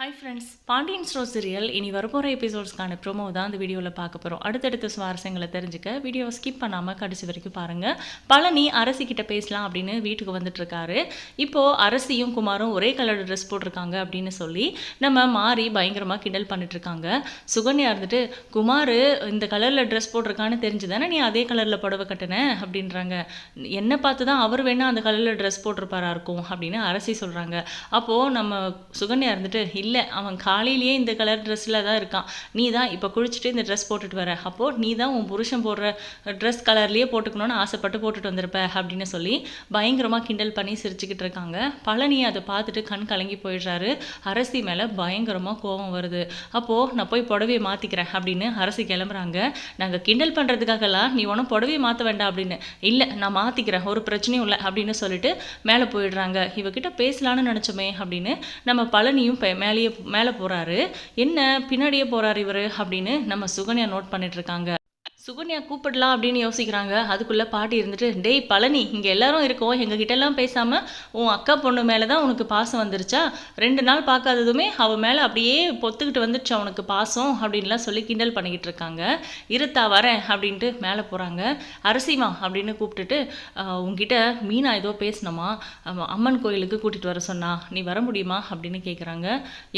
Hi friends Pandian store serial இனி வரப்போகிற எபிசோட்ஸ்க்கான promo தான் இந்த வீடியோவில் பார்க்க போகிறோம் அடுத்தடுத்த சுவாரஸ்யங்களை தெரிஞ்சுக்க வீடியோவை ஸ்கிப் பண்ணாமல் கடைசி வரைக்கும் பாருங்கள் பழனி அரசிக்கிட்ட பேசலாம் அப்படின்னு வீட்டுக்கு வந்துட்டுருக்காரு. இப்போது அரசியும் குமாரும் ஒரே கலர் ட்ரெஸ் போட்டிருக்காங்க அப்படின்னு சொல்லி நம்ம மாறி பயங்கரமாக கிண்டல் பண்ணிட்டுருக்காங்க. சுகன்யா இருந்துட்டு குமார் இந்த கலரில் ட்ரெஸ் போட்டிருக்கான்னு தெரிஞ்சுதானே நீ அதே கலரில் புடவை கட்டின? அப்படின்றாங்க. என்னை பார்த்து தான் அவர் வேணால் அந்த கலரில் ட்ரெஸ் போட்டிருப்பாரா இருக்கும்? அப்படின்னு அரசி சொல்கிறாங்க அப்போது நம்ம சுகன்யா இருந்துட்டு இல்லை அவன் காலையிலேயே இந்த கலர் ட்ரெஸ்ஸில் தான் இருக்கான். நீ தான் இப்போ குளிச்சுட்டு இந்த ட்ரெஸ் போட்டுட்டு வர. அப்போது நீ தான் உன் புருஷன் போடுற ட்ரெஸ் கலர்லேயே போட்டுக்கணும்னு ஆசைப்பட்டு போட்டுட்டு வந்திருப்ப அப்படின்னு சொல்லி பயங்கரமாக கிண்டல் பண்ணி சிரிச்சுக்கிட்டு இருக்காங்க. பழனி அதை பார்த்துட்டு கண் கலங்கி போயிடுறாரு. அரசி மேலே பயங்கரமாக கோபம் வருது. அப்போது நான் போய் புடவையை மாற்றிக்கிறேன் அப்படின்னு அரசி கிளம்புறாங்க. நாங்கள் கிண்டல் பண்ணுறதுக்காகலாம் நீ ஒன்றும் புடவையை மாற்ற வேண்டாம் அப்படின்னு. இல்லை நான் மாற்றிக்கிறேன் ஒரு பிரச்சனையும் இல்லை அப்படின்னு சொல்லிட்டு மேலே போயிடுறாங்க. இவகிட்ட பேசலான்னு நினச்சோமே அப்படின்னு நம்ம பழனியும் மேலே மேலேயே மேலே போகிறாரு என்ன பின்னாடியே போகிறாரு இவர் அப்படின்னு நம்ம சுகன்யா நோட் பண்ணிட்டு இருக்காங்க. சுகன்யா கூப்பிடலாம் அப்படின்னு யோசிக்கிறாங்க. அதுக்குள்ளே பாட்டி இருந்துட்டு டேய் பழனி இங்கே எல்லாரும் இருக்கோம் எங்கள் கிட்டலாம் பேசாமல் உன் அக்கா பொண்ணு மேலே தான் உனக்கு பாசம் வந்துருச்சா? ரெண்டு நாள் பார்க்காததுமே அவள் மேலே அப்படியே பொத்துக்கிட்டு வந்துடுச்சு அவனுக்கு பாசம்? அப்படின்லாம் சொல்லி கிண்டல் பண்ணிக்கிட்டு இருக்காங்க. இருத்தா வரேன் அப்படின்ட்டு மேலே போகிறாங்க அரசிமா அப்படின்னு கூப்பிட்டுட்டு உங்ககிட்ட மீனா ஏதோ பேசணுமா அம்மன் கோயிலுக்கு கூட்டிகிட்டு வர சொன்னா நீ வர முடியுமா? அப்படின்னு கேட்குறாங்க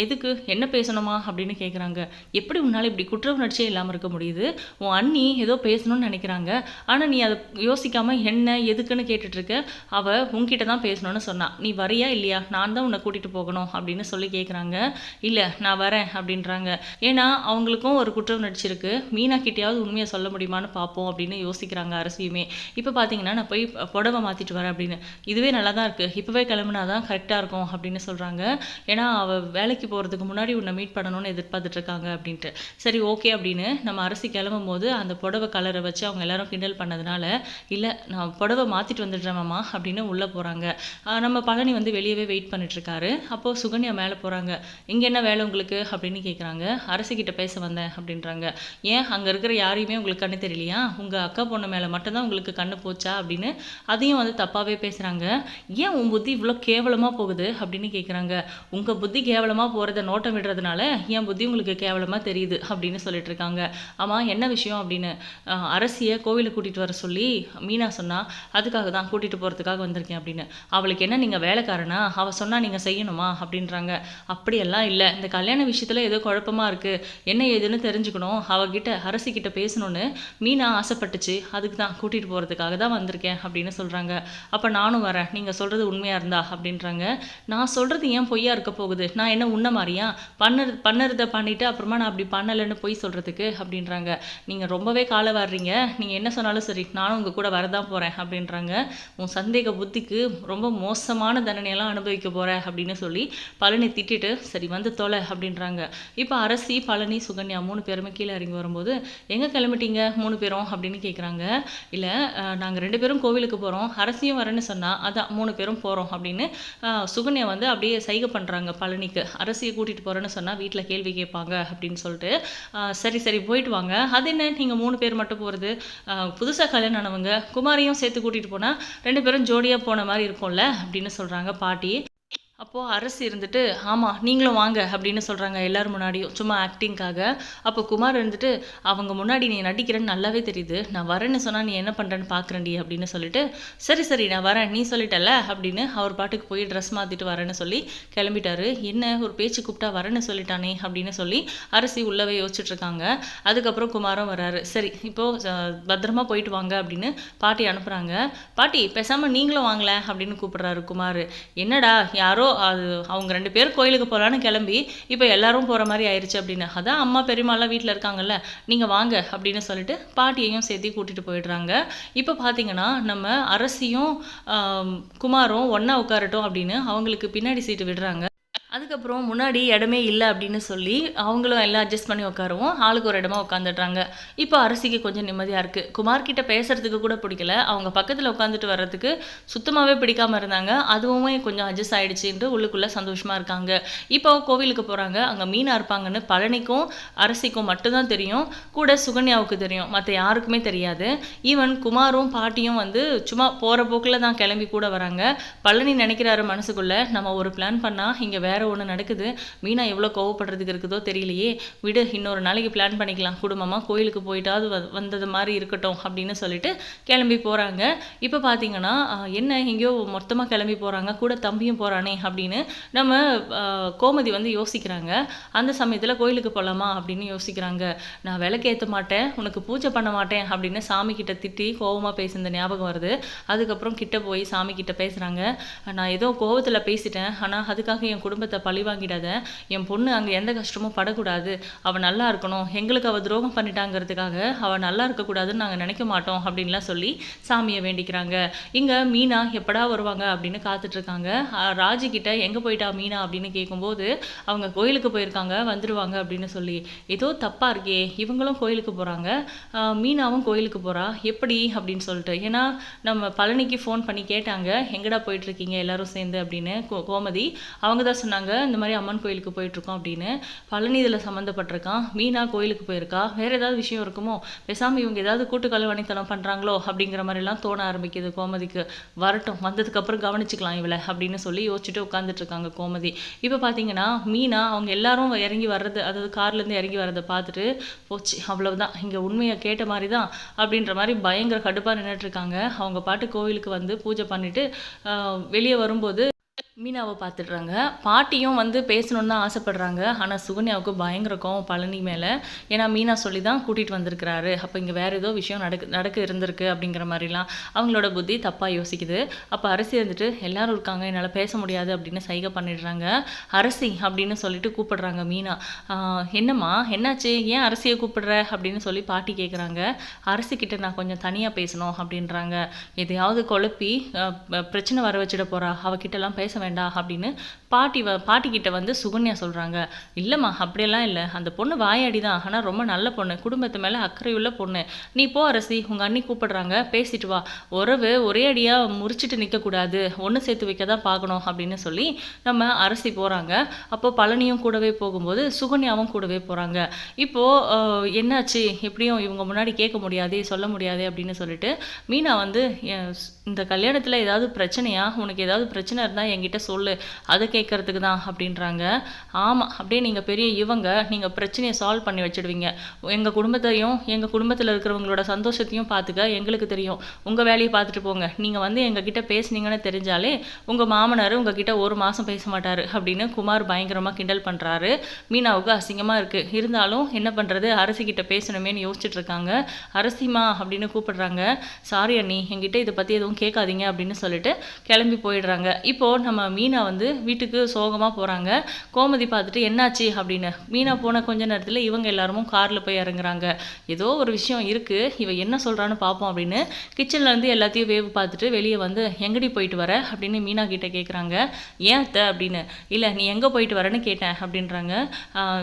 எதுக்கு? என்ன பேசணுமா? அப்படின்னு கேட்குறாங்க எப்படி உன்னால் இப்படி குற்ற உணர்ச்சியே இல்லாமல் இருக்க முடியுது? உன் அண்ணி ஏதோ பேசணும்னு நினைக்கிறாங்க. ஆனால் நீ அதை யோசிக்காமல் என்ன எதுக்குன்னு கேட்டுட்டு இருக்க அவள் உன்கிட்ட தான் பேசணும்னு சொன்னா. நீ வரியா இல்லையா? நான் தான் உன்னை கூட்டிகிட்டு போகணும் அப்படின்னு சொல்லி கேட்குறாங்க இல்லை நான் வரேன் அப்படின்றாங்க. ஏன்னா அவங்களுக்கும் ஒரு குற்ற நடிச்சிருக்கு. மீனா கிட்டேயாவது உண்மையை சொல்ல முடியுமான்னு பார்ப்போம் அப்படின்னு யோசிக்கிறாங்க அரசியுமே. இப்போ பார்த்தீங்கன்னா நான் போய் புடவை மாற்றிட்டு வரேன் அப்படின்னு. இதுவே நல்லா தான் இருக்குது இப்போவே கிளம்புனா தான் கரெக்டாக இருக்கும் அப்படின்னு சொல்கிறாங்க ஏன்னா அவள் வேலைக்கு போகிறதுக்கு முன்னாடி உன்னை மீட் பண்ணணும்னு எதிர்பார்த்துட்டு இருக்காங்க அப்படின்ட்டு. சரி ஓகே அப்படின்னு நம்ம அரசி கிளம்பும் போது அந்த புடவை கலரை வச்சு அவங்க எல்லாரும் கிண்டல் பண்ணதுனால இல்லை நான் புடவை மாற்றிட்டு வந்துடுறேம்மா அப்படின்னு உள்ளே போகிறாங்க நம்ம பழனி வந்து வெளியவே வெயிட் பண்ணிட்டுருக்காரு. அப்போது சுகன்யா மேலே போகிறாங்க இங்கே என்ன வேலை உங்களுக்கு? அப்படின்னு கேட்குறாங்க அரசிக்கிட்ட பேச வந்தேன் அப்படின்றாங்க. ஏன்? அங்கே இருக்கிற யாரையுமே உங்களுக்கு கண்ணு தெரியலையா? உங்கள் அக்கா பொண்ணு மேலே மட்டும்தான் உங்களுக்கு கண்ணு போச்சா? அப்படின்னு அதையும் வந்து தப்பாகவே பேசுகிறாங்க ஏன் உன் புத்தி இவ்வளோ கேவலமாக போகுது? அப்படின்னு கேட்குறாங்க உங்கள் புத்தி கேவலமாக போகிறத நோட்டம் விடுறதுனால என் புத்தி உங்களுக்கு கேவலமாக தெரியுது அப்படின்னு சொல்லிட்டு இருக்காங்க ஆமாம் என்ன விஷயம்? அப்படின்னு அரசியை கோவிலுக்கு கூட்டிகிட்டு வர சொல்லி மீனா சொன்னா அதுக்காக தான் கூட்டிகிட்டு போகிறதுக்காக வந்திருக்கேன் அப்படின்னு. அவளுக்கு என்ன நீங்கள் வேலைக்காரனா? அவள் சொன்னால் நீங்கள் செய்யணுமா? அப்படின்றாங்க. அப்படியெல்லாம் இல்லை. இந்த கல்யாண விஷயத்தில் ஏதோ குழப்பமா இருக்குது என்ன ஏதுன்னு தெரிஞ்சுக்கணும். அவகிட்ட அரசிக்கிட்ட பேசணும்னு மீனா ஆசைப்பட்டுச்சு. அதுக்கு தான் கூட்டிகிட்டு போகிறதுக்காக தான் வந்திருக்கேன் அப்படின்னு சொல்கிறாங்க அப்போ நானும் வரேன். நீங்கள் சொல்கிறது உண்மையாக இருந்தா? அப்படின்றாங்க. நான் சொல்கிறது ஏன் பொய்யா இருக்க போகுது? நான் என்ன உன்ன மாதிரியா? பண்ணு பண்ணறத பண்ணிட்டு அப்புறமா நான் அப்படி பண்ணலைன்னு பொய் சொல்கிறதுக்கு அப்படின்றாங்க. நீங்கள் ரொம்பவே காலை வர்றீங்க நீங்கள் என்ன சொன்னாலும் சரி நானும் உங்கள் கூட வரதான் போகிறேன் அப்படின்றாங்க. உன் சந்தேக புத்திக்கு ரொம்ப மோசமான தண்டனையெல்லாம் அனுபவிக்க போகிற அப்படின்னு சொல்லி பழனி திட்டிட்டு சரி வந்து தொலை அப்படின்றாங்க. இப்போ அரசி பழனி சுகன்யா மூணு பேருமே கீழே இறங்கி வரும்போது எங்கே கிளம்பிட்டீங்க மூணு பேரும்? அப்படின்னு கேட்குறாங்க இல்லை நாங்கள் ரெண்டு பேரும் கோவிலுக்கு போகிறோம் அரசியும் வரேன்னு சொன்னால் அதான் மூணு பேரும் போகிறோம் அப்படின்னு சுகன்யா வந்து அப்படியே சைகை பண்ணுறாங்க பழனிக்கு. அரசியை கூட்டிகிட்டு போகிறேன்னு சொன்னால் வீட்டில் கேள்வி கேட்பாங்க அப்படின்னு சொல்லிட்டு சரி சரி போயிட்டு வாங்க. அது என்ன? நீங்கள் மூணு பேர் மட்டும் போகிறது புதுசாக கல்யாணம் ஆனவங்க குமாரியும் சேர்த்து கூட்டிகிட்டு போனால் ரெண்டு பேரும் ஜோடியாக போன மாதிரி இருக்கும்ல அப்படின்னு சொல்கிறாங்க பாட்டி. அப்போது அரசு இருந்துட்டு ஆமாம் நீங்களும் வாங்க அப்படின்னு சொல்கிறாங்க எல்லோரும் முன்னாடியும். சும்மா ஆக்டிங்காக அப்போ குமார் இருந்துட்டு அவங்க முன்னாடி நீ நடிக்கிறேன்னு நல்லாவே தெரியுது. நான் வரேன்னு சொன்னால் நீ என்ன பண்ணுறேன்னு பார்க்குறேன்டி அப்படின்னு சொல்லிட்டு சரி சரி நான் வரேன். நீ சொல்லிட்டல அப்படின்னு அவர் பாட்டுக்கு போய் ட்ரெஸ் மாற்றிட்டு வரேன்னு சொல்லி கிளம்பிட்டாரு. என்ன ஒரு பேச்சு கூப்பிட்டா வரேன்னு சொல்லிட்டானே அப்படின்னு சொல்லி அரசி உள்ளவே யோசிச்சுட்ருக்காங்க. அதுக்கப்புறம் குமாரும் வராரு. சரி இப்போது பத்திரமா போயிட்டு வாங்க அப்படின்னு பாட்டி அனுப்புகிறாங்க பாட்டி பேசாமல் நீங்களும் வாங்கல அப்படின்னு கூப்பிட்றாரு குமார். என்னடா யாரோ அது அவங்க ரெண்டு பேரும் கோயிலுக்கு போகலான்னு கிளம்பி இப்போ எல்லாரும் போகிற மாதிரி ஆயிடுச்சு அப்படின்னு. அதான் அம்மா பெரியம்மாலாம் வீட்டில் இருக்காங்கல்ல நீங்கள் வாங்க அப்படின்னு சொல்லிட்டு பாட்டியையும் சேர்த்து கூட்டிகிட்டு போயிடுறாங்க. இப்போ பார்த்தீங்கன்னா நம்ம அரசியும் குமாரும் ஒன்றா உட்காரட்டும் அப்படின்னு அவங்களுக்கு பின்னாடி சீட்டு விடுறாங்க. அதுக்கப்புறம் முன்னாடி இடமே இல்லை அப்படின்னு சொல்லி அவங்களும் எல்லாம் அட்ஜஸ்ட் பண்ணி உட்காருவோம். ஆளுக்கு ஒரு இடமா உட்காந்துடுறாங்க. இப்போ அரசிக்கு கொஞ்சம் நிம்மதியாக இருக்குது குமார் கிட்ட பேசுறதுக்கு கூட பிடிக்கல. அவங்க பக்கத்தில் உட்காந்துட்டு வர்றதுக்கு சுத்தமாகவே பிடிக்காம இருந்தாங்க. அதுவுமே கொஞ்சம் அட்ஜஸ்ட் ஆகிடுச்சின்ட்டு உள்ளுக்குள்ளே சந்தோஷமாக இருக்காங்க. இப்போ கோவிலுக்கு போகிறாங்க அங்கே மீனாக இருப்பாங்கன்னு பழனிக்கும் அரசிக்கும் மட்டும்தான் தெரியும். கூட சுகன்யாவுக்கு தெரியும். மற்ற யாருக்குமே தெரியாது. ஈவன் குமாரும் பாட்டியும் வந்து சும்மா போகிற போக்கில் தான் கிளம்பி கூட வராங்க. பழனி நினைக்கிறாரு மனசுக்குள்ளே. நம்ம ஒரு பிளான் பண்ணால் இங்கே வேற வேறு ஒன்று நடக்குது. மீனா எவ்வளோ கோவப்படுறதுக்கு இருக்குதோ தெரியலையே. விடு இன்னொரு நாளைக்கு பிளான் பண்ணிக்கலாம். குடும்பமாக கோயிலுக்கு போயிட்டாவது வந்தது மாதிரி இருக்கட்டும் அப்படின்னு சொல்லிட்டு கிளம்பி போகிறாங்க இப்போ பார்த்தீங்கன்னா என்ன எங்கேயோ மொத்தமாக கிளம்பி போகிறாங்க கூட தம்பியும் போகிறானே அப்படின்னு நம்ம கோமதி வந்து யோசிக்கிறாங்க. அந்த சமயத்தில் கோயிலுக்கு போகலாமா அப்படின்னு யோசிக்கிறாங்க. நான் விளக்கேற்ற மாட்டேன் உனக்கு பூஜை பண்ண மாட்டேன் அப்படின்னு சாமி கிட்ட திட்டி கோவமாக பேசுனது ஞாபகம் வருது. அதுக்கப்புறம் கிட்ட போய் சாமி கிட்ட பேசுகிறாங்க நான் ஏதோ கோவத்தில் பேசிட்டேன். ஆனால் அதுக்காக என் குடும்பத்தை பழி வாங்கிடாத. என் பொண்ணு அங்கே எந்த கஷ்டமும் படக்கூடாது. அவள் நல்லா இருக்கணும். எங்களுக்கு அவள் துரோகம் பண்ணிட்டாங்கிறதுக்காக அவள் நல்லா இருக்கக்கூடாதுன்னு நாங்கள் நினைக்க மாட்டோம் அப்படின்லாம் சொல்லி சாமியை வேண்டிக்கிறாங்க. இங்கே மீனா எப்படா வருவாங்க அப்படின்னு காத்துட்டு இருக்காங்க கிட்ட எங்கே போயிட்டா மீனா அப்படின்னு கேட்கும்போது அவங்க கோயிலுக்கு போயிருக்காங்க வந்துடுவாங்க அப்படின்னு சொல்லி. ஏதோ தப்பாக இருக்கே இவங்களும் கோயிலுக்கு போகிறாங்க மீனாவும் கோயிலுக்கு போகிறா எப்படி அப்படின்னு சொல்லிட்டு. ஏன்னா நம்ம பழனிக்கு ஃபோன் பண்ணி கேட்டாங்க. எங்கடா போயிட்டு இருக்கீங்க எல்லாரும் சேர்ந்து அப்படின்னு கோ- கோமதி அவங்க தான் சொன்னாங்க. இந்த மாதிரி அம்மன் கோயிலுக்கு போயிட்டுருக்கோம் அப்படின்னு. பழனி இதில் சம்மந்தப்பட்டிருக்கான் மீனா கோயிலுக்கு போயிருக்கா. வேறு ஏதாவது விஷயம் இருக்குமோ? பேசாமல் இவங்க ஏதாவது கூட்டு கலவாணித்தனம் பண்ணுறாங்களோ அப்படிங்கிற மாதிரிலாம் தோண ஆரம்பிக்குது கோமதிக்கு. வரட்டும். வந்ததுக்கப்புறம் கவனிச்சிக்கலாம் கவனிச்சுக்கலாம் இவளை அப்படின்னு சொல்லி யோசிச்சுட்டு உட்காந்துட்டு இருக்காங்க கோமதி. இப்போ பார்த்தீங்கன்னா மீனா அவங்க எல்லாரும் இறங்கி வர்றது அதாவது கார்லேருந்து இறங்கி வர்றதை பார்த்துட்டு போச்சு அவ்வளவுதான். இங்கே உண்மையை கேட்ட மாதிரி தான் அப்படின்ற மாதிரி பயங்கர கடுப்பாக நின்றுட்டுருக்காங்க அவங்க பாட்டு கோவிலுக்கு வந்து பூஜை பண்ணிட்டு வெளியே வரும்போது மீனாவை பார்த்துடுறாங்க. பாட்டியும் வந்து பேசணுன்னு தான் ஆசைப்படுறாங்க. ஆனால் சுகன்யாவுக்கு பயங்கர கோவம் பழனி மேலே. ஏன்னா மீனா சொல்லி தான் கூட்டிகிட்டு வந்திருக்கிறாரு. அப்போ இங்கே வேறு ஏதோ விஷயம் நடக்கு நடக்க இருந்திருக்கு அப்படிங்கிற மாதிரிலாம் அவங்களோட புத்தி தப்பாக யோசிக்குது. அப்போ அரசி வந்துட்டு எல்லாரும் இருக்காங்க என்னால் பேச முடியாது அப்படின்னு சைகை பண்ணிடுறாங்க. அரசி அப்படின்னு சொல்லிட்டு கூப்பிடுறாங்க மீனா. என்னம்மா என்னாச்சு? ஏன் அரசியை கூப்பிடுற? அப்படின்னு சொல்லி பாட்டி கேட்குறாங்க அரசிக்கிட்ட நான் கொஞ்சம் தனியாக பேசணும் அப்படின்றாங்க. எதையாவது குழப்பி பிரச்சனை வர வச்சுட போறா. அவகிட்டலாம் பேச வேண்டாம் அப்படின்னு பாட்டி வ பாட்டிக்கிட்ட வந்து சுகன்யா சொல்கிறாங்க இல்லைம்மா அப்படியெல்லாம் இல்லை. அந்த பொண்ணு வாயாடி தான் ஆனால் ரொம்ப நல்ல பொண்ணு. குடும்பத்து மேலே அக்கறையுள்ள பொண்ணு. நீ போ அரசி. உங்கள் அண்ணி கூப்பிடுறாங்க. பேசிட்டு வா. உறவு ஒரே அடியாக முறிச்சிட்டு நிற்கக்கூடாது ஒன்று சேர்த்து வைக்க தான் பார்க்கணும் அப்படின்னு சொல்லி நம்ம அரசி போகிறாங்க அப்போ பழனியும் கூடவே போகும்போது சுகன்யாவும் கூடவே போகிறாங்க இப்போது என்னாச்சு? எப்படியும் இவங்க முன்னாடி கேட்க முடியாது சொல்ல முடியாது அப்படின்னு சொல்லிட்டு மீனா வந்து இந்த கல்யாணத்தில் ஏதாவது பிரச்சனையா? உனக்கு ஏதாவது பிரச்சனை இருந்தால் என்கிட்ட சொல்லு. அதை கேட்கறதுக்கு தான் அப்படின்றாங்க. ஆமாம் அப்படியே நீங்கள் பெரிய இவங்க நீங்கள் பிரச்சனையை சால்வ் பண்ணி வச்சிடுவீங்க. எங்கள் குடும்பத்தையும் எங்கள் குடும்பத்தில் இருக்கிறவங்களோட சந்தோஷத்தையும் பார்த்துக்க எங்களுக்கு தெரியும். உங்கள் வேலையை பார்த்துட்டு போங்க. நீங்கள் வந்து எங்ககிட்ட பேசுனீங்கன்னு தெரிஞ்சாலே உங்கள் மாமனார் உங்ககிட்ட ஒரு மாதம் பேச மாட்டார் அப்படின்னு குமார் பயங்கரமாக கிண்டல் பண்ணுறாரு மீனாவுக்கு அசிங்கமாக இருக்குது இருந்தாலும் என்ன பண்ணுறது அரசிக்கிட்ட பேசணுமேனு யோசிச்சுட்டு இருக்காங்க. அரசிமா அப்படின்னு கூப்பிடுறாங்க. சாரி அண்ணி என்கிட்ட இதை பற்றி எதுவும் கேட்காதீங்க அப்படின்னு சொல்லிட்டு கிளம்பி போயிடுறாங்க. இப்போது நம்ம மீனா வந்து வீட்டுக்கு சோகமாக போகிறாங்க கோமதி பார்த்துட்டு என்னாச்சு? அப்படின்னு. மீனா போன கொஞ்ச நேரத்தில் இவங்க எல்லாருமும் காரில் போய் இறங்குறாங்க. ஏதோ ஒரு விஷயம் இருக்குது இவ என்ன சொல்கிறான்னு பார்ப்போம் அப்படின்னு. கிச்சன்லேருந்து எல்லாத்தையும் வேவு பார்த்துட்டு வெளியே வந்து எங்கடி போயிட்டு வர? அப்படின்னு மீனா கிட்டே கேட்குறாங்க ஏன் அத்தை? அப்படின்னு. இல்லை நீ எங்கே போயிட்டு வரேன்னு கேட்டேன் அப்படின்றாங்க.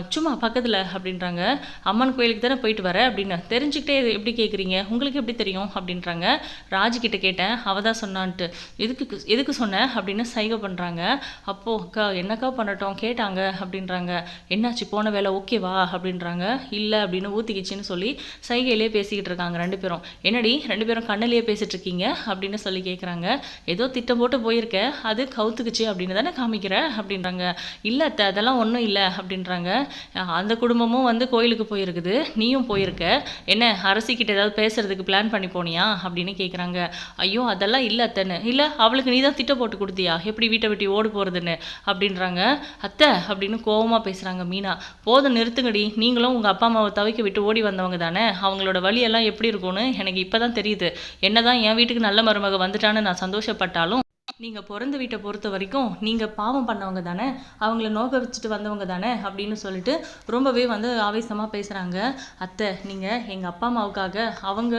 சும்மா பக்கத்தில் அப்படின்றாங்க. அம்மன் கோயிலுக்கு தானே போயிட்டு வர? அப்படின்னு. தெரிஞ்சுக்கிட்டே இது எப்படி கேட்குறீங்க உங்களுக்கு எப்படி தெரியும்? அப்படின்றாங்க. ராஜு கிட்ட கேட்டேன். அவ தான் சொன்னான்ட்டு. எதுக்கு எதுக்கு சொன்ன? அப்படின்னு சைகை பண்ணுறாங்க அப்போ அக்கா என்னக்கா பண்ணட்டும்? கேட்டாங்க அப்படின்றாங்க. என்னாச்சு? போன வேலை ஓகேவா அப்படின்றாங்க. இல்லை அப்படின்னு ஊற்றிக்கிச்சின்னு சொல்லி சைகையிலே பேசிக்கிட்டு இருக்காங்க ரெண்டு பேரும். என்னடி? ரெண்டு பேரும் கண்ணிலேயே பேசிட்டு இருக்கீங்க? அப்படின்னு சொல்லி கேட்குறாங்க ஏதோ திட்டம் போட்டு போயிருக்க. அது கவுத்துக்குச்சு அப்படின்னு தானே காமிக்கிற? அப்படின்றாங்க. இல்லை அத்தை அதெல்லாம் ஒன்றும் இல்லை அப்படின்றாங்க. அந்த குடும்பமும் வந்து கோயிலுக்கு போயிருக்குது. நீயும் போயிருக்க. என்ன அரசிக்கிட்ட ஏதாவது பேசுறதுக்கு பிளான் பண்ணி போனியா? அப்படின்னு கேட்குறாங்க ஐயோ அதெல்லாம் இல்லை அத்தைன்னு. இல்லை அவளுக்கு நீ தான் திட்டம் போட்டு கொடுத்தியா? எப்படி வீட்டை விட்டு ஓடு போகிறதுன்னு அப்படின்றாங்க. அத்தை அப்படின்னு கோவமா பேசுகிறாங்க மீனா. போதும் நிறுத்துங்கடி. நீங்களும் உங்கள் அப்பா அம்மாவை தவிக்க விட்டு ஓடி வந்தவங்க தானே? அவங்களோட வழியெல்லாம் எப்படி இருக்கும்னு எனக்கு இப்போ தான் தெரியுது. என்னதான் என் வீட்டுக்கு நல்ல மருமக வந்துட்டான்னு நான் சந்தோஷப்பட்டாலும் நீங்கள் பிறந்த வீட்டை பொறுத்த வரைக்கும் நீங்கள் பாவம் பண்ணவங்க தானே? அவங்கள நோக்க வச்சுட்டு வந்தவங்க தானே? அப்படின்னு சொல்லிட்டு ரொம்பவே வந்து ஆவேசமாக பேசுகிறாங்க அத்தை நீங்கள் எங்கள் அப்பா அம்மாவுக்காக அவங்க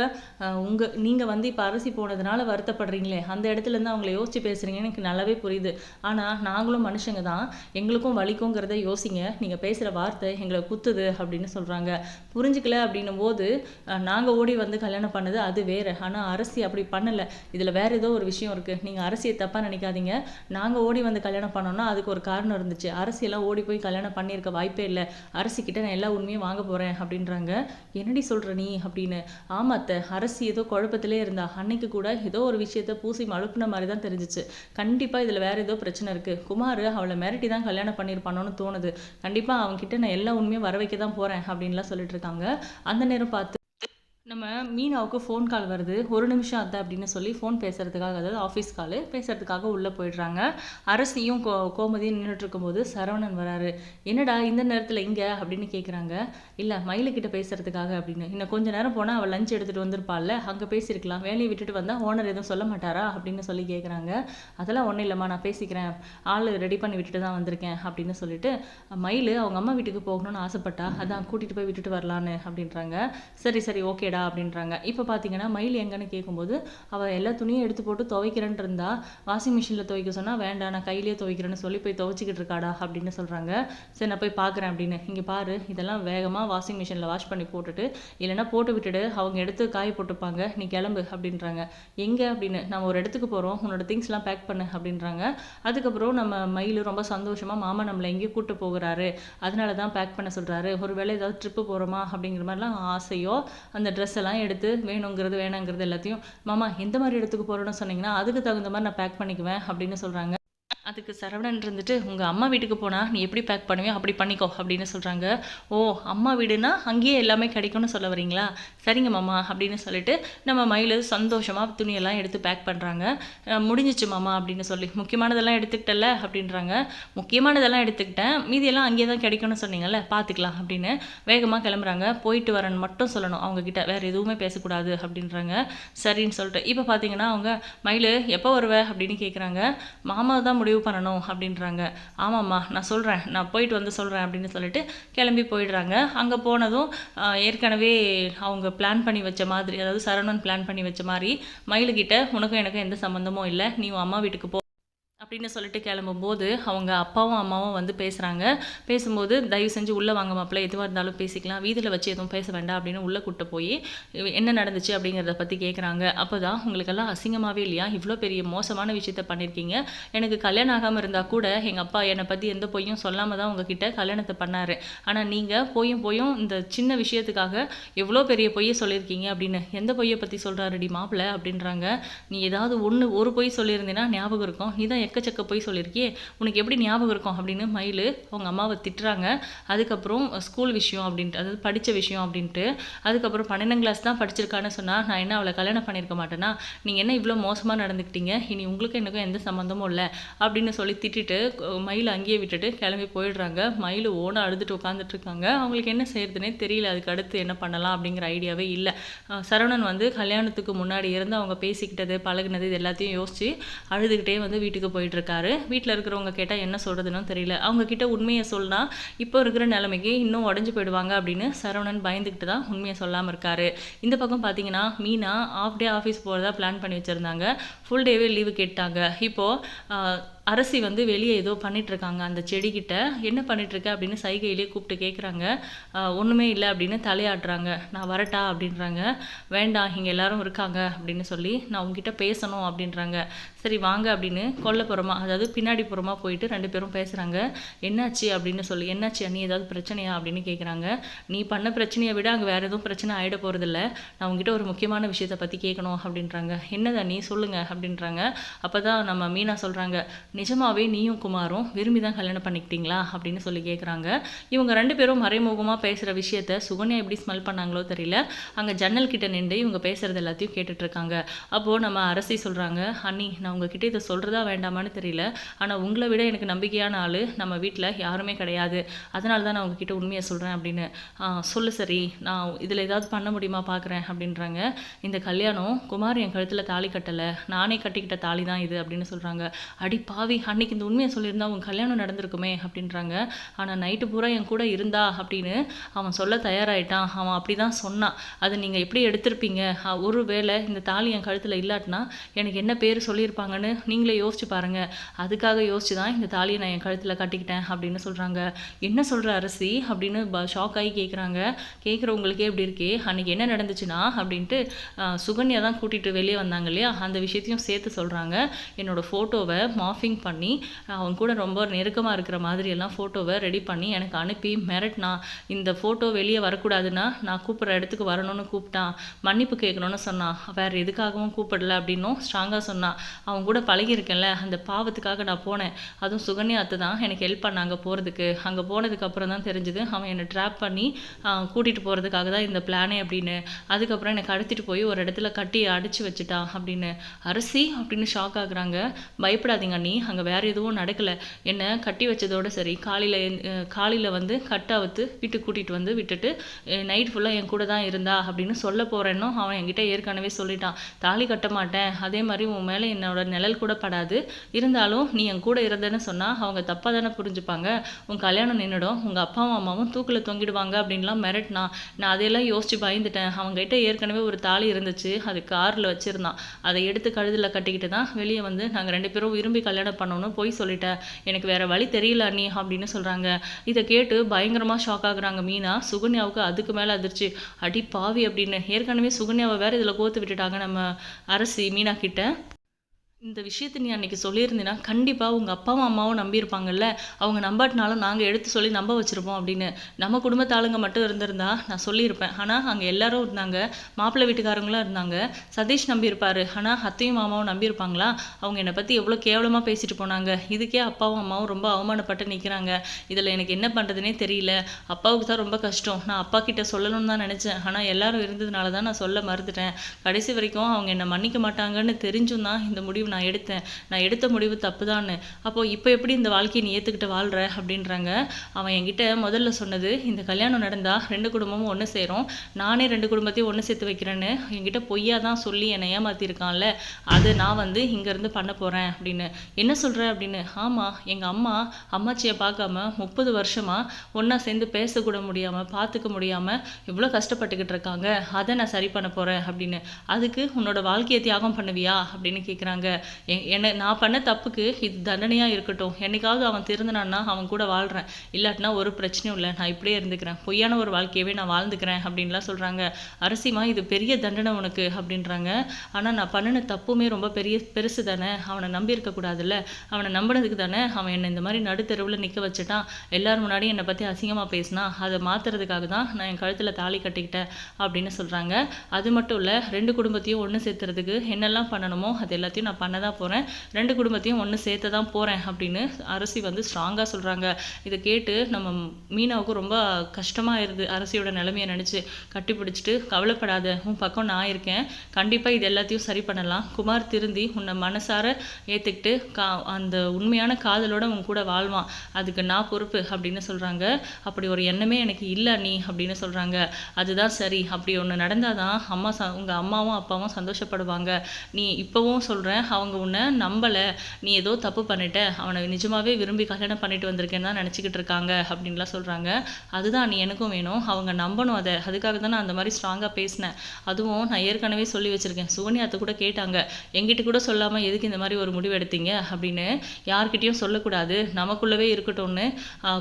உங்கள் நீங்கள் வந்து இப்போ அரிசி போனதுனால வருத்தப்படுறீங்களே? அந்த இடத்துலேருந்து அவங்கள யோசிச்சு பேசுகிறீங்கன்னு எனக்கு நல்லாவே புரியுது. ஆனால் நாங்களும் மனுஷங்க தான். எங்களுக்கும் வலிக்குங்கிறத யோசிங்க. நீங்கள் பேசுகிற வார்த்தை எங்களை குத்துது அப்படின்னு சொல்கிறாங்க புரிஞ்சுக்கல அப்படின்னும் போது நாங்கள் ஓடி வந்து கல்யாணம் பண்ணது அது வேறு. ஆனால் அரசி அப்படி பண்ணலை. இதில் வேறு ஏதோ ஒரு விஷயம் இருக்குது நீங்கள் அரசியை தப்பு தப்பாக நினைக்காதீங்க. நாங்கள் ஓடி வந்து கல்யாணம் பண்ணோம்னா அதுக்கு ஒரு காரணம் இருந்துச்சு. அரசியெல்லாம் ஓடி போய் கல்யாணம் பண்ணியிருக்க வாய்ப்பே இல்லை. அரசிக்கிட்ட நான் எல்லா உண்மையும் வாங்க போகிறேன் அப்படின்றாங்க. என்னடி சொல்கிற நீ அப்படின்னு. ஆமாத்த அரசி ஏதோ குழப்பத்திலே இருந்தா. அன்னைக்கு கூட ஏதோ ஒரு விஷயத்த பூசி மழுப்புன மாதிரி தான் தெரிஞ்சிச்சு. கண்டிப்பாக இதில் வேற ஏதோ பிரச்சனை இருக்குது குமார் அவளை மிரட்டி தான் கல்யாணம் பண்ணியிருப்பானோன்னு தோணுது. கண்டிப்பாக அவன்கிட்ட நான் எல்லா உண்மையும் வர வைக்க தான் போகிறேன் அப்படின்லாம் சொல்லிட்டு இருக்காங்க. அந்த நேரம் பார்த்து நம்ம மீனாவுக்கு ஃபோன் கால் வருது. ஒரு நிமிஷம் அதை அப்படின்னு சொல்லி ஃபோன் பேசுகிறதுக்காக அதாவது ஆஃபீஸ் கால் பேசுகிறதுக்காக உள்ளே போயிடுறாங்க. அரசியும் கோ கோமதியும் நின்றுட்டு இருக்கும்போது சரவணன் வராரு. என்னடா இந்த நேரத்தில் இங்கே? அப்படின்னு கேட்குறாங்க இல்லை மயிலுக்கிட்ட பேசுகிறதுக்காக அப்படின்னு. இன்னும் கொஞ்ச நேரம் போனால் அவள் லஞ்ச் எடுத்துகிட்டு வந்திருப்பாள்ல. அங்கே பேசியிருக்கலாம் வேலையை விட்டுட்டு வந்தால் ஓனர் எதுவும் சொல்ல மாட்டாரா? அப்படின்னு சொல்லி கேட்குறாங்க அதெல்லாம் ஒன்றும் இல்லைம்மா நான் பேசிக்கிறேன். ஆள் ரெடி பண்ணி விட்டுட்டு தான் வந்திருக்கேன் அப்படின்னு சொல்லிட்டு மயில் அவங்க அம்மா வீட்டுக்கு போகணும்னு ஆசைப்பட்டா அதான் கூட்டிகிட்டு போய் விட்டுட்டு வரலான்னு அப்படின்றாங்க. சரி சரி ஓகே ஓகேடா அப்படின்றாங்க. இப்போ பார்த்தீங்கன்னா மயில் எங்கன்னு கேட்கும்போது அவள் எல்லா துணியும் எடுத்து போட்டு துவைக்கிறேன்னு இருந்தா வாஷிங் மிஷினில் துவைக்க சொன்னால் வேண்டாம் நான் கையிலேயே துவைக்கிறேன்னு சொல்லி போய் துவைச்சிக்கிட்டு இருக்காடா அப்படின்னு சொல்கிறாங்க சரி நான் போய் பார்க்குறேன் அப்படின்னு. இங்கே பாரு இதெல்லாம் வேகமாக வாஷிங் மிஷினில் வாஷ் பண்ணி போட்டுட்டு இல்லைன்னா போட்டு விட்டுட்டு அவங்க எடுத்து காய போட்டுப்பாங்க நீ கிளம்பு அப்படின்றாங்க. எங்கே? அப்படின்னு. நம்ம ஒரு இடத்துக்கு போகிறோம் உன்னோட திங்ஸ்லாம் பேக் பண்ணு அப்படின்றாங்க. அதுக்கப்புறம் நம்ம மயில் ரொம்ப சந்தோஷமாக மாமா நம்மளை எங்கேயும் கூப்பிட்டு போகிறாரு அதனால தான் பேக் பண்ண சொல்கிறாரு ஒரு வேளை ஏதாவது ட்ரிப்பு போகிறோமா அப்படிங்கிற மாதிரிலாம் ஆசையோ அந்த ட்ரெஸ் எல்லாம் எடுத்து வேணுங்கிறது வேணாங்கிறது எல்லாத்தையும் மாமா எந்த மாதிரி இடத்துக்கு போகிறோன்னு சொன்னீங்கன்னா அதுக்கு தகுந்த மாதிரி நான் பேக் பண்ணிக்குவேன் அப்படின்னு சொல்கிறாங்க அதுக்கு சரவணன் இருந்துட்டு உங்கள் அம்மா வீட்டுக்கு போனால் நீ எப்படி பேக் பண்ணுவியோ அப்படி பண்ணிக்கோ அப்படின்னு சொல்கிறாங்க ஓ அம்மா வீடுனா அங்கேயே எல்லாமே கிடைக்கும்னு சொல்ல வரீங்களா? சரிங்க மாமா அப்படின்னு சொல்லிட்டு நம்ம மயில் சந்தோஷமாக துணியெல்லாம் எடுத்து பேக் பண்ணுறாங்க முடிஞ்சிச்சு மாமா அப்படின்னு சொல்லி முக்கியமானதெல்லாம் எடுத்துக்கிட்டல அப்படின்றாங்க. முக்கியமானதெல்லாம் எடுத்துக்கிட்டேன். மீதியெல்லாம் அங்கேயே தான் கிடைக்கும்னு சொன்னீங்கல்ல பார்த்துக்கலாம் அப்படின்னு வேகமாக கிளம்புறாங்க. போயிட்டு வரேன்னு மட்டும் சொல்லணும் அவங்கக்கிட்ட வேறு எதுவுமே பேசக்கூடாது அப்படின்றாங்க. சரின்னு சொல்லிட்டு இப்போ பார்த்தீங்கன்னா அவங்க மயில் எப்போ வருவ? அப்படின்னு கேட்குறாங்க மாமா தான் முடிவு பண்ணணும் அப்படின்றாங்க. ஆமாம்மா நான் சொல்கிறேன் நான் போயிட்டு வந்து சொல்கிறேன் அப்படின்னு சொல்லிட்டு கிளம்பி போயிடுறாங்க. அங்கே போனதும் ஏற்கனவே அவங்க பிளான் பண்ணி வச்ச மாதிரி அதாவது சரவணன் பிளான் பண்ணி வச்ச மாதிரி மயிலுக்கிட்ட உனக்கும் எனக்கும் எந்த சம்மந்தமும் இல்லை. நீ உன் அம்மா வீட்டுக்கு போ. அப்படின்னு சொல்லிட்டு கிளம்பும்போது அவங்க அப்பாவும் அம்மாவும் வந்து பேசுகிறாங்க பேசும்போது தயவு செஞ்சு உள்ளே வாங்க மாப்பிள்ள. எதுவாக இருந்தாலும் பேசிக்கலாம். வீதியில் வச்சு எதுவும் பேச வேண்டாம் அப்படின்னு உள்ளே கூப்பிட்டு போய் என்ன நடந்துச்சு? அப்படிங்கிறத பற்றி கேட்குறாங்க அப்போ தான் உங்களுக்கெல்லாம் அசிங்கமாகவே இல்லையா? இவ்வளோ பெரிய மோசமான விஷயத்த பண்ணியிருக்கீங்க எனக்கு கல்யாணம் ஆகாமல் இருந்தால் கூட எங்கள் அப்பா என்னை பற்றி எந்த பொய்யும் சொல்லாமல் தான் உங்ககிட்ட கல்யாணத்தை பண்ணார். ஆனால் நீங்கள் பொய்யும் பொய்யும் இந்த சின்ன விஷயத்துக்காக எவ்வளோ பெரிய பொய்யை சொல்லியிருக்கீங்க அப்படின்னு எந்த பொய்யை பற்றி சொல்கிறாருடி மாப்பிள்ள? அப்படின்றாங்க. நீ ஏதாவது ஒன்று ஒரு பொய் சொல்லியிருந்தீங்கன்னா ஞாபகம் இருக்கும். நீ தான் எக்கச்சக்க போய் சொல்லியிருக்கியே உனக்கு எப்படி ஞாபகம் இருக்கும்? அப்படின்னு மயில் அவங்க அம்மாவை திட்டுறாங்க. அதுக்கப்புறம் ஸ்கூல் விஷயம் அப்படின்ட்டு அதாவது படித்த விஷயம் அப்படின்ட்டு அதுக்கப்புறம் பன்னெண்டாம் கிளாஸ் தான் படிச்சிருக்கான்னு சொன்னால் நான் என்ன அவளை கல்யாணம் பண்ணியிருக்க மாட்டேனா? நீங்கள் என்ன இவ்வளோ மோசமாக நடந்துக்கிட்டீங்க? இனி உங்களுக்கு எனக்கும் எந்த சம்மந்தமும் இல்லை. அப்படின்னு சொல்லி திட்டிட்டு மயில் அங்கேயே விட்டுட்டு கிளம்பி போயிடுறாங்க. மயில் ஓனாக அழுதுட்டு உட்காந்துட்டு இருக்காங்க. அவங்களுக்கு என்ன செய்யறதுனே தெரியல. அதுக்கு அடுத்து என்ன பண்ணலாம்? அப்படிங்கிற ஐடியாவே இல்லை. சரவணன் வந்து கல்யாணத்துக்கு முன்னாடி இருந்து அவங்க பேசிக்கிட்டது பழகுனது இது எல்லாத்தையும் யோசிச்சு அழுதுகிட்டே வந்து வீட்டுக்கு போய் போயிட்டுருக்காரு. வீட்டில் இருக்கிறவங்க கேட்டால் என்ன சொல்கிறதுன்னு தெரியல. அவங்கக்கிட்ட உண்மையை சொன்னால் இப்போ இருக்கிற நிலைமைக்கு இன்னும் உடஞ்சு போயிடுவாங்க அப்படின்னு சரவணன் பயந்துக்கிட்டு தான் உண்மையை சொல்லாமல் இருக்காரு. இந்த பக்கம் பார்த்தீங்கன்னா மீனா ஆஃப் டே ஆஃபீஸ் போகிறதா பிளான் பண்ணி வச்சுருந்தாங்க. ஃபுல் டேவே லீவு கேட்டாங்க. இப்போது அரசி வந்து வெளியே ஏதோ பண்ணிகிட்ருக்காங்க அந்த செடிக்கிட்ட என்ன பண்ணிகிட்ருக்க அப்படின்னு சைகையிலே கூப்பிட்டு கேட்குறாங்க ஒன்றுமே இல்லை அப்படின்னு தலையாட்டுறாங்க. நான் வரட்டா அப்படின்றாங்க. வேண்டாம் இங்கே எல்லாரும் இருக்காங்க அப்படின்னு சொல்லி நான் உங்ககிட்ட பேசணும் அப்படின்றாங்க. சரி வாங்க அப்படின்னு கொல்லப்புறமா அதாவது பின்னாடி புறமா போயிட்டு ரெண்டு பேரும் பேசுகிறாங்க என்னாச்சு? அப்படின்னு சொல்லி என்னாச்சு அண்ணி ஏதாவது பிரச்சனையா? அப்படின்னு கேட்குறாங்க நீ பண்ண பிரச்சனையை விட அங்கே வேறு எதுவும் பிரச்சனை ஆகிட போகிறதில்ல நான் உங்ககிட்ட ஒரு முக்கியமான விஷயத்தை பற்றி கேட்கணும் அப்படின்றாங்க. என்னதா நீ சொல்லுங்கள் அப்படின்றாங்க. அப்போ தான் நம்ம மீனா சொல்கிறாங்க நிஜமாவே நீயும் குமாரும் விரும்பி தான் கல்யாணம் பண்ணிக்கிட்டீங்களா அப்படின்னு சொல்லி கேட்குறாங்க இவங்க ரெண்டு பேரும் மறைமுகமாக பேசுகிற விஷயத்த சுகன்யா எப்படி ஸ்மெல் பண்ணாங்களோ தெரியல. அங்கே ஜன்னல் கிட்ட நின்று இவங்க பேசுறது எல்லாத்தையும் கேட்டுட்ருக்காங்க அப்போது நம்ம அரசி சொல்கிறாங்க அண்ணி நான் உங்ககிட்ட இதை சொல்கிறதா வேண்டாமான்னு தெரியல. ஆனால் உங்களை விட எனக்கு நம்பிக்கையான ஆள் நம்ம வீட்டில் யாருமே கிடையாது. அதனால தான் நான் உங்ககிட்ட உண்மையை சொல்கிறேன் அப்படின்னு சொல்லு சரி நான் இதில் ஏதாவது பண்ண முடியுமா பார்க்குறேன் அப்படின்றாங்க. இந்த கல்யாணம் குமார் என் கழுத்தில் தாலி கட்டலை. நானே கட்டிக்கிட்ட தாலி தான் இது அப்படின்னு சொல்கிறாங்க அடி பாவி அன்னைக்கு இந்த உண்மையை சொல்லியிருந்தா உன் கல்யாணம் நடந்திருக்குமே அப்படின்றாங்க. ஆனால் நைட்டு பூரா என் கூட இருந்தா அப்படின்னு அவன் சொல்ல தயாராகிட்டான் அவன் அப்படி தான் சொன்னான். அதை நீங்கள் எப்படி எடுத்திருப்பீங்க? ஒரு வேளை இந்த தாலி என் கழுத்தில் இல்லாட்டினா எனக்கு என்ன பேர் சொல்லியிருப்பாங்கன்னு நீங்களே யோசிச்சு பாருங்கள் அதுக்காக யோசிச்சு தான் இந்த தாலியை நான் என் கழுத்தில் கட்டிக்கிட்டேன் அப்படின்னு சொல்கிறாங்க என்ன சொல்கிற அரசி? அப்படின்னு ஷாக் ஆகி கேட்குறாங்க கேட்குறவங்களுக்கே எப்படி இருக்கே? அன்றைக்கி என்ன நடந்துச்சுன்னா அப்படின்ட்டு சுகன்யா தான் கூட்டிகிட்டு வெளியே வந்தாங்க இல்லையா? அந்த விஷயத்தையும் சேர்த்து சொல்கிறாங்க என்னோடய ஃபோட்டோவை மாஃபிங் பண்ணி அவங்க கூட ரொம்ப நெருக்கமாக இருக்கிற மாதிரியெல்லாம் ஃபோட்டோவை ரெடி பண்ணி எனக்கு அனுப்பி மிரட்டினா இந்த ஃபோட்டோ வெளியே வரக்கூடாதுன்னா நான் கூப்பிட்ற இடத்துக்கு வரணும்னு கூப்பிட்டான். மன்னிப்பு கேட்கணும்னு சொன்னான் வேறு எதுக்காகவும் கூப்பிடல அப்படின்னும் ஸ்ட்ராங்காக சொன்னான் அவங்க கூட பழகியிருக்கேன்ல அந்த பாவத்துக்காக நான் போனேன். அதுவும் சுகன்யா அத்தை தான் எனக்கு ஹெல்ப் பண்ணாங்க போகிறதுக்கு அங்கே போனதுக்கப்புறம் தான் தெரிஞ்சுது அவன் என்னை ட்ராப் பண்ணி கூட்டிகிட்டு போகிறதுக்காக தான் இந்த பிளானே அப்படின்னு. அதுக்கப்புறம் என்னை கடத்திட்டு போய் ஒரு இடத்துல கட்டி அடித்து வச்சுட்டான் அப்படின்னு. அரிசி அப்படின்னு ஷாக் ஆகுறாங்க. பயப்படாதீங்க நீ அங்கே வேறு எதுவும் நடக்கலை. என்னை கட்டி வச்சதோடு சரி காலையில் காலையில் வந்து கட்டாவத்து வீட்டுக்கு கூட்டிகிட்டு வந்து விட்டுட்டு நைட் ஃபுல்லாக என் கூட தான் இருந்தா? அப்படின்னு சொல்ல போகிறேன்னோ அவன் என்கிட்ட ஏற்கனவே சொல்லிட்டான். தாலி கட்ட மாட்டேன். அதே மாதிரி உன் மேலே என்னோட நிழல் கூட படாது. இருந்தாலும் நீ என் கூட இருந்தேன்னு சொன்னால் அவங்க தப்பாக தானே புரிஞ்சுப்பாங்க. உன் கல்யாணம் நின்றுடும் உங்கள் அப்பாவும் அம்மாவும் தூக்கில் தொங்கிடுவாங்க அப்படின்லாம் மிரட்டினா நான் அதையெல்லாம் யோசிச்சு பயந்துட்டேன். அவங்ககிட்ட ஏற்கனவே ஒரு தாலி இருந்துச்சு. அது காரில் வச்சுருந்தான். அதை எடுத்து கழுதில் கட்டிக்கிட்டு தான் வெளியே வந்து நாங்கள் ரெண்டு பேரும் விரும்பி கல்யாணம் பண்ணணும்னு போய் சொல்லிட்டேன் எனக்கு வேறு வழி தெரியல நீ அப்படின்னு சொல்கிறாங்க இதை கேட்டு பயங்கரமாக ஷாக் ஆகுறாங்க மீனா. சுகன்யாவுக்கு அதுக்கு மேலே அதிர்ச்சி. அடி பாவி அப்படின்னு. ஏற்கனவே சுகன்யாவை வேறு இதில் கோத்து விட்டுட்டாங்க நம்ம அரசி மீனா கிட்ட இந்த விஷயத்தை நீ அன்றைக்கி சொல்லியிருந்தீன்னா கண்டிப்பாக உங்கள் அப்பாவும் அம்மாவும் நம்பியிருப்பாங்கல்ல. அவங்க நம்பாட்டினாலும் நாங்கள் எடுத்து சொல்லி நம்ப வச்சுருப்போம் அப்படின்னு. நம்ம குடும்பத்தாளுங்க மட்டும் இருந்திருந்தா நான் சொல்லியிருப்பேன். ஆனால் அங்கே எல்லாரும் இருந்தாங்க. மாப்பிள்ளை வீட்டுக்காரங்களும் இருந்தாங்க. சதீஷ் நம்பியிருப்பார். ஆனால் அத்தையும் மாமாவும் நம்பியிருப்பாங்களா? அவங்க என்னை பற்றி எவ்வளோ கேவலமாக பேசிட்டு போனாங்க. இதுக்கே அப்பாவும் அம்மாவும் ரொம்ப அவமானப்பட்டு நிற்கிறாங்க இதில் எனக்கு என்ன பண்ணுறதுனே தெரியல. அப்பாவுக்கு தான் ரொம்ப கஷ்டம். நான் அப்பா கிட்ட சொல்லணும்னு தான் நினச்சேன். ஆனால் எல்லாரும் இருந்ததுனால தான் நான் சொல்ல மறுத்துட்டேன். கடைசி வரைக்கும் அவங்க என்னை மன்னிக்க மாட்டாங்கன்னு தெரிஞ்சும் தான் இந்த முடிவு நான் எடுத்தேன். நான் எடுத்த முடிவு தப்பு தான் அப்போது இப்போ எப்படி இந்த வாழ்க்கையை நீ ஏற்றுக்கிட்டு வாழ்கிற அப்படின்றாங்க. அவன் என்கிட்ட முதல்ல சொன்னது இந்த கல்யாணம் நடந்தால் ரெண்டு குடும்பமும் ஒன்று சேரும். நானே ரெண்டு குடும்பத்தையும் ஒன்று சேர்த்து வைக்கிறேன்னு என்கிட்ட பொய்யா தான் சொல்லி என்னை ஏமாற்றிருக்கான்ல அது நான் வந்து இங்கேருந்து பண்ண போகிறேன் அப்படின்னு. என்ன சொல்கிற அப்படின்னு. ஆமாம் எங்கள் அம்மா அம்மாச்சியை பார்க்காம முப்பது வருஷமாக ஒன்றா சேர்ந்து பேசக்கூட முடியாமல் பார்த்துக்க முடியாமல் இவ்வளோ கஷ்டப்பட்டுக்கிட்டு இருக்காங்க. அதை நான் சரி பண்ண போகிறேன் அப்படின்னு. அதுக்கு உன்னோட வாழ்க்கையை தியாகம் பண்ணுவியா? அப்படின்னு கேட்குறாங்க என்னை நான் பண்ண தப்புக்கு இது தண்டனையாக இருக்கட்டும். என்னைக்காவது அவன் திருந்தினான்னா அவன் கூட வாழ்கிறேன் இல்லாட்டினா ஒரு பிரச்சனையும் இல்லை. நான் இப்படியே இருந்துக்கிறேன். பொய்யான ஒரு வாழ்க்கையவே நான் வாழ்ந்துக்கிறேன் அப்படின்லாம் சொல்கிறாங்க அரசிமா இது பெரிய தண்டனை உனக்கு அப்படின்றாங்க. ஆனால் நான் பண்ணின தப்புமே ரொம்ப பெரிய பெருசு தானே. அவனை நம்பி இருக்கக்கூடாதுல்ல அவனை நம்பினதுக்கு தானே அவன் என்னை இந்த மாதிரி நடுத்தெருவில் நிற்க வச்சுட்டான். எல்லார் முன்னாடி என்னை பற்றி அசிங்கமாக பேசினா அதை மாற்றுறதுக்காக தான் நான் என் கழுத்தில் தாலி கட்டிக்கிட்டேன் அப்படின்னு சொல்கிறாங்க அது மட்டும் இல்லை ரெண்டு குடும்பத்தையும் ஒன்று சேர்த்துறதுக்கு என்னெல்லாம் பண்ணணுமோ அது எல்லாத்தையும் நான் பண்ண தான் போகிறேன் ரெண்டு குடும்பத்தையும் ஒன்று சேர்த்து தான் போகிறேன் அப்படின்னு அரசி வந்து ஸ்ட்ராங்காக சொல்கிறாங்க இதை கேட்டு நம்ம மீனாவுக்கு ரொம்ப கஷ்டமாக இருது அரசியோட நிலைமையை நினச்சி கட்டி பிடிச்சிட்டு கவலைப்படாத உன் பக்கம் நான் இருக்கேன். கண்டிப்பாக இது எல்லாத்தையும் சரி பண்ணலாம். குமார் திருந்தி உன்னை மனசார ஏற்றுக்கிட்டு கா அந்த உண்மையான காதலோட உன் கூட வாழ்வான். அதுக்கு நான் பொறுப்பு அப்படின்னு சொல்கிறாங்க அப்படி ஒரு எண்ணமே எனக்கு இல்லை நீ அப்படின்னு சொல்கிறாங்க அதுதான் சரி. அப்படி ஒன்று நடந்தால் தான் அம்மா ச உங்கள் அம்மாவும் அப்பாவும் சந்தோஷப்படுவாங்க. நீ இப்போவும் சொல்கிறேன் அவங்க உன்னை நம்பலை. நீ ஏதோ தப்பு பண்ணிட்ட. அவனை நிஜமாகவே விரும்பி கல்யாணம் பண்ணிட்டு வந்திருக்கேன்னு தான் நினச்சிக்கிட்டு இருக்காங்க அப்படின்லாம் சொல்கிறாங்க அதுதான் நீ எனக்கும் வேணும். அவங்க நம்பணும் அதை. அதுக்காக தான் நான் அந்த மாதிரி ஸ்ட்ராங்காக பேசினேன். அதுவும் நான் ஏற்கனவே சொல்லி வச்சுருக்கேன். சுகன்யாத்தை கூட கேட்டாங்க. எங்கிட்ட கூட சொல்லாமல் எதுக்கு இந்த மாதிரி ஒரு முடிவு எடுத்தீங்க அப்படின்னு யார்கிட்டையும் சொல்லக்கூடாது. நமக்குள்ளவே இருக்கட்டும்னு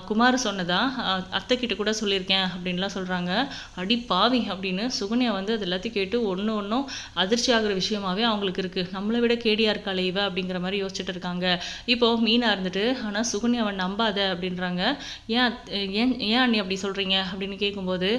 குமார் சொன்னதா அத்தைக்கிட்ட கூட சொல்லியிருக்கேன் அப்படின்லாம் சொல்கிறாங்க அடி பாவி அப்படின்னு சுகன்யா வந்து அது எல்லாத்தையும் கேட்டு ஒன்று ஒன்றும் அதிர்ச்சி ஆகிற விஷயமாவே அவங்களுக்கு இருக்குது நம்மளை விட கேடியாக இருக்காளே இவ அப்படிங்கிற மாதிரி யோசிச்சுட்டு இருக்காங்க. இப்போது மீனாக இருந்துட்டு ஆனால் சுகுனி அவன் நம்பாத அப்படின்றாங்க. ஏன் ஏன் ஏன் அண்ணி அப்படி சொல்கிறீங்க அப்படின்னு கேட்கும்போது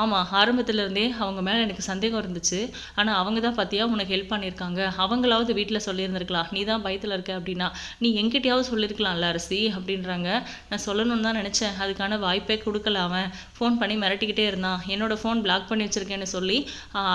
ஆமாம் ஆரம்பத்துலேருந்தே அவங்க மேலே எனக்கு சந்தேகம் இருந்துச்சு. ஆனால் அவங்க தான் பார்த்தியா உனக்கு ஹெல்ப் பண்ணியிருக்காங்க. அவங்களாவது வீட்டில் சொல்லியிருந்திருக்கலாம். நீ தான் பயத்தில் இருக்க அப்படின்னா நீ எங்கிட்டயாவது சொல்லியிருக்கலாம்ல அரசி? அப்படின்றாங்க. நான் சொல்லணும்னு தான் நினச்சேன். அதுக்கான வாய்ப்பே கொடுக்கல அவன். ஃபோன் பண்ணி மிரட்டிக்கிட்டே இருந்தான். என்னோட ஃபோன் பிளாக் பண்ணி வச்சுருக்கேன்னு சொல்லி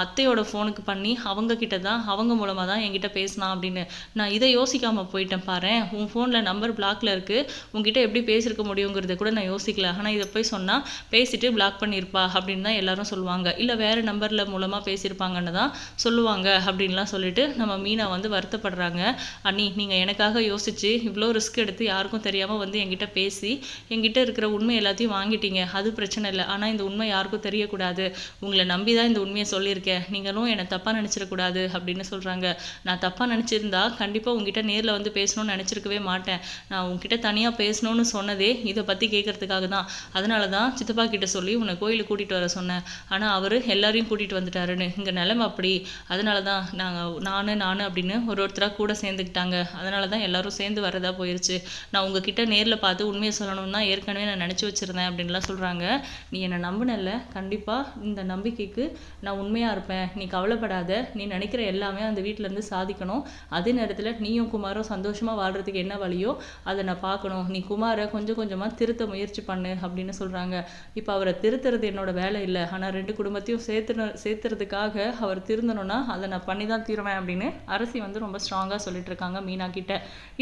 அத்தையோட ஃபோனுக்கு பண்ணி அவங்க கிட்ட தான் அவங்க மூலமாக தான் என்கிட்ட பேசினான் அப்படின்னு அப்படின்னு. நான் இதை யோசிக்காமல் போயிட்டேன் பாரு உன் ஃபோனில் நம்பர் பிளாக்ல இருக்குது உங்ககிட்ட எப்படி பேசியிருக்க முடியுங்கிறத கூட நான் யோசிக்கல. ஆனால் இதை போய் சொன்னால் பேசிட்டு பிளாக் பண்ணியிருப்பா அப்படின்னு தான் எல்லாரும் சொல்லுவாங்க. இல்லை வேறு நம்பரில் மூலமாக பேசியிருப்பாங்கன்னு தான் சொல்லுவாங்க அப்படின்லாம் சொல்லிட்டு நம்ம மீனா வந்து வருத்தப்படுறாங்க. அண்ணி நீங்கள் எனக்காக யோசிச்சு இவ்வளோ ரிஸ்க் எடுத்து யாருக்கும் தெரியாமல் வந்து என்கிட்ட பேசி என்கிட்ட இருக்கிற உண்மை எல்லாத்தையும் வாங்கிட்டீங்க. அது பிரச்சனை இல்லை. ஆனால் இந்த உண்மை யாருக்கும் தெரியக்கூடாது. உங்களை நம்பி தான் இந்த உண்மையை சொல்லியிருக்கேன். நீங்களும் என்னை தப்பாக நினச்சிடக்கூடாது அப்படின்னு சொல்கிறாங்க நான் தப்பாக நினச்சிருந்தா கண்டிப்பாக உங்ககிட்ட நேரில் வந்து பேசணும்னு நினச்சிருக்கவே மாட்டேன். நான் உங்ககிட்ட தனியாக பேசணும்னு சொன்னதே இதை பற்றி கேட்குறதுக்காக தான். அதனால தான் சித்தப்பா கிட்ட சொல்லி உன்னை கோயிலுக்கு கூட்டிகிட்டு வர சொன்னேன். ஆனால் அவர் எல்லாரையும் கூட்டிகிட்டு வந்துட்டாருன்னு. இங்கே நிலைமை அப்படி. அதனால தான் நாங்கள் நான் நான் அப்படின்னு ஒரு ஒருத்தராக கூட சேர்ந்துக்கிட்டாங்க. அதனால தான் எல்லாரும் சேர்ந்து வரதா போயிருச்சு. நான் உங்ககிட்ட நேரில் பார்த்து உண்மையை சொல்லணும்னு தான் ஏற்கனவே நான் நினச்சி வச்சுருந்தேன் அப்படின்லாம் சொல்கிறாங்க நீ என்னை நம்பினல்ல. கண்டிப்பாக இந்த நம்பிக்கைக்கு நான் உண்மையாக இருப்பேன். நீ கவலைப்படாத. நீ நினைக்கிற எல்லாமே அந்த வீட்டிலேருந்து சாதிக்கணும். அதே நேரத்தில் நீயும் குமாரும் சந்தோஷமாக வாழ்கிறதுக்கு என்ன வழியோ அதை நான் பார்க்கணும். நீ குமாரை கொஞ்சம் கொஞ்சமாக திருத்த முயற்சி பண்ணு அப்படின்னு சொல்கிறாங்க இப்போ அவரை திருத்துறது என்னோட வேலை இல்லை. ஆனால் ரெண்டு குடும்பத்தையும் சேர்த்து சேர்த்துறதுக்காக அவர் திருந்தணும்னா அதை நான் பண்ணி தான் தீருவேன் அப்படின்னு அரசி வந்து ரொம்ப ஸ்ட்ராங்காக சொல்லிட்டு இருக்காங்க மீனா கிட்ட.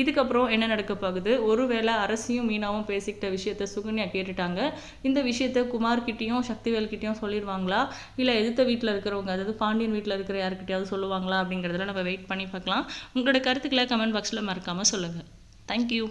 இதுக்கப்புறம் என்ன நடக்க போகுது? ஒருவேளை அரசியும் மீனாவும் பேசிக்கிட்ட விஷயத்த சுகன்யா கேட்டுட்டாங்க. இந்த விஷயத்த குமார்கிட்டையும் சக்திவேல் கிட்டையும் சொல்லிடுவாங்களா? இல்லை எதிர்த்த வீட்டில் இருக்கிறவங்க அதாவது பாண்டியன் வீட்டில் இருக்கிற யாருக்கிட்டையாவது சொல்லுவாங்களா அப்படிங்கிறதுல நம்ம வெயிட் பண்ணி பார்க்கலாம். உங்களோட கருத்துக்களை கமெண்ட் பாக்ஸில் மறக்காமல் சொல்லுங்கள் தேங்க்யூ